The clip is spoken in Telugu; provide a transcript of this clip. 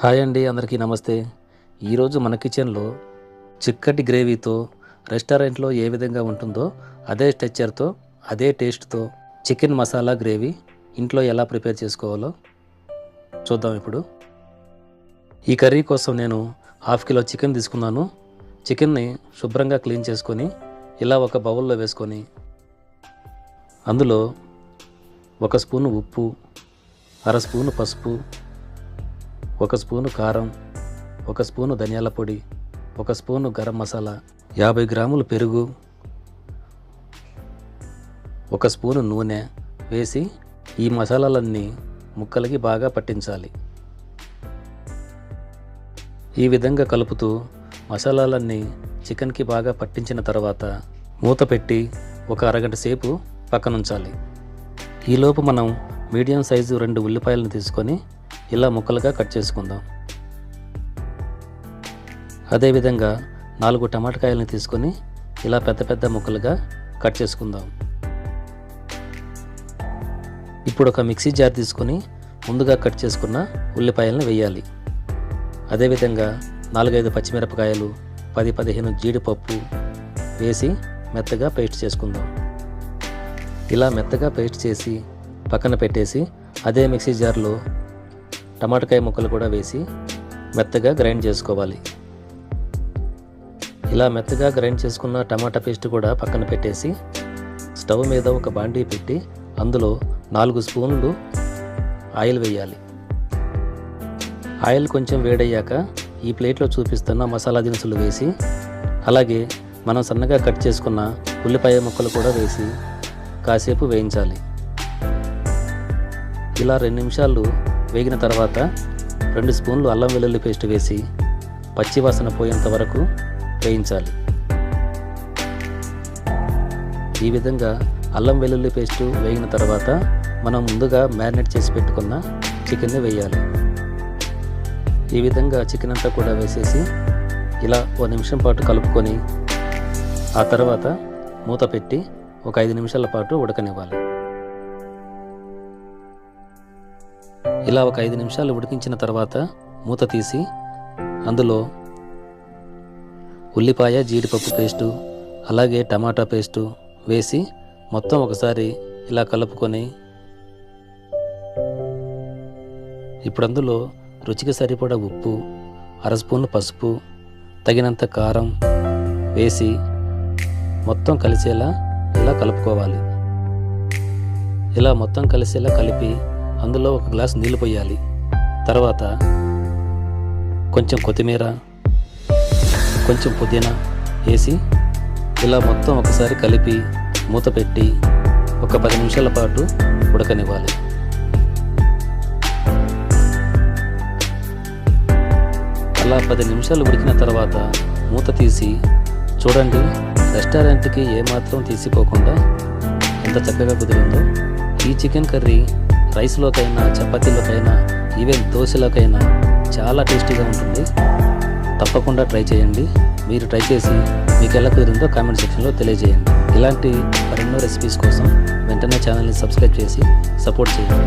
హాయ్ అండి అందరికీ నమస్తే. ఈరోజు మన కిచెన్లో చిక్కటి గ్రేవీతో రెస్టారెంట్లో ఏ విధంగా ఉంటుందో అదే టెక్చర్తో అదే టేస్ట్తో చికెన్ మసాలా గ్రేవీ ఇంట్లో ఎలా ప్రిపేర్ చేసుకోవాలో చూద్దాం ఇప్పుడు. ఈ కర్రీ కోసం నేను హాఫ్ కిలో చికెన్ తీసుకున్నాను. చికెన్ని శుభ్రంగా క్లీన్ చేసుకొని ఇలా ఒక బౌల్లో వేసుకొని అందులో ఒక స్పూను ఉప్పు అర స్పూను పసుపు ఒక స్పూను కారం ఒక స్పూను ధనియాల పొడి ఒక స్పూను గరం మసాలా యాభై గ్రాములు పెరుగు ఒక స్పూను నూనె వేసి ఈ మసాలాలన్నీ ముక్కలకి బాగా పట్టించాలి. ఈ విధంగా కలుపుతూ మసాలాలన్నీ చికెన్కి బాగా పట్టించిన తర్వాత మూత పెట్టి ఒక అరగంట సేపు పక్కనుంచాలి. ఈలోపు మనం మీడియం సైజు రెండు ఉల్లిపాయలను తీసుకొని ఇలా ముక్కలుగా కట్ చేసుకుందాం. అదేవిధంగా నాలుగు టమాటకాయలను తీసుకొని ఇలా పెద్ద పెద్ద ముక్కలుగా కట్ చేసుకుందాం. ఇప్పుడు ఒక మిక్సీ జార్ తీసుకొని ముందుగా కట్ చేసుకున్న ఉల్లిపాయలను వేయాలి. అదేవిధంగా నాలుగైదు పచ్చిమిరపకాయలు పది పదిహేను జీడిపప్పు వేసి మెత్తగా పేస్ట్ చేసుకుందాం. ఇలా మెత్తగా పేస్ట్ చేసి పక్కన పెట్టేసి అదే మిక్సీ జార్లో టమాటకాయ ముక్కలు కూడా వేసి మెత్తగా గ్రైండ్ చేసుకోవాలి. ఇలా మెత్తగా గ్రైండ్ చేసుకున్న టమాటా పేస్ట్ కూడా పక్కన పెట్టేసి స్టవ్ మీద ఒక బాండీ పెట్టి అందులో నాలుగు స్పూన్లు ఆయిల్ వేయాలి. ఆయిల్ కొంచెం వేడయ్యాక ఈ ప్లేట్లో చూపిస్తున్న మసాలా దినుసులు వేసి అలాగే మనం సన్నగా కట్ చేసుకున్న ఉల్లిపాయ ముక్కలు కూడా వేసి కాసేపు వేయించాలి. ఇలా రెండు నిమిషాలు వేగిన తర్వాత రెండు స్పూన్లు అల్లం వెల్లుల్లి పేస్ట్ వేసి పచ్చి వాసన పోయేంత వరకు వేయించాలి. ఈ విధంగా అల్లం వెల్లుల్లి పేస్ట్ వేగిన తర్వాత మనం ముందుగా మ్యారినేట్ చేసి పెట్టుకున్న చికెన్ని వేయాలి. ఈ విధంగా చికెన్ అంతా కూడా వేసేసి ఇలా ఓ నిమిషం పాటు కలుపుకొని ఆ తర్వాత మూత పెట్టి ఒక ఐదు నిమిషాల పాటు ఉడకనివ్వాలి. ఇలా ఒక ఐదు నిమిషాలు ఉడికించిన తర్వాత మూత తీసి అందులో ఉల్లిపాయ జీడిపప్పు పేస్టు అలాగే టమాటా పేస్టు వేసి మొత్తం ఒకసారి ఇలా కలుపుకొని ఇప్పుడు అందులో రుచికి సరిపడా ఉప్పు అర స్పూన్ పసుపు తగినంత కారం వేసి మొత్తం కలిసేలా ఇలా కలుపుకోవాలి. ఇలా మొత్తం కలిసేలా కలిపి అందులో ఒక గ్లాస్ నీళ్ళు పోయాలి. తర్వాత కొంచెం కొత్తిమీర కొంచెం పుదీనా వేసి ఇలా మొత్తం ఒకసారి కలిపి మూత పెట్టి ఒక పది నిమిషాల పాటు ఉడకనివ్వాలి. అలా పది నిమిషాలు ఉడికిన తర్వాత మూత తీసి చూడండి రెస్టారెంట్కి ఏమాత్రం తీసిపోకుండా ఎంత చక్కగా కుదిరిందో. ఈ చికెన్ కర్రీ రైస్లోకైనా చపాతీలోకైనా ఈవెన్ దోశలోకైనా చాలా టేస్టీగా ఉంటుంది. తప్పకుండా ట్రై చేయండి. మీరు ట్రై చేసి మీకు ఎలా కుదిరిందో కామెంట్ సెక్షన్లో తెలియజేయండి. ఇలాంటి మరెన్నో రెసిపీస్ కోసం వెంటనే ఛానల్ని సబ్స్క్రైబ్ చేసి సపోర్ట్ చేయండి.